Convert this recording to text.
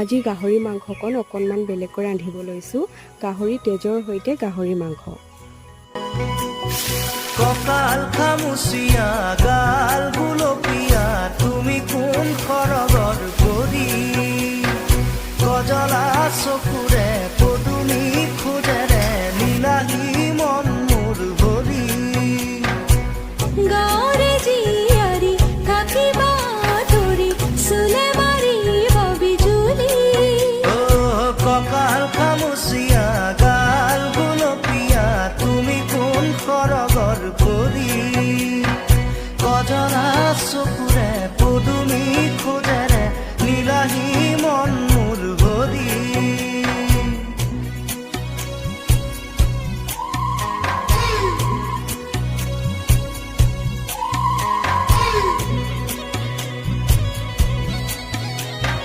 আজি গাহৰি মাংসকণ অকণমান বেলেগকৈ ৰান্ধিব লৈছোঁ। গাহৰি তেজৰ সৈতে গাহৰি মাংস। কঁকাল খামুচিয়া গাল গুলপীয়া তুমি কোন খৰগৰ গৰি? গজলা চকুৰে পদুমি খোজেৰে নীলাগী মন মোৰ গৰি গা করি কজনা চকুৰে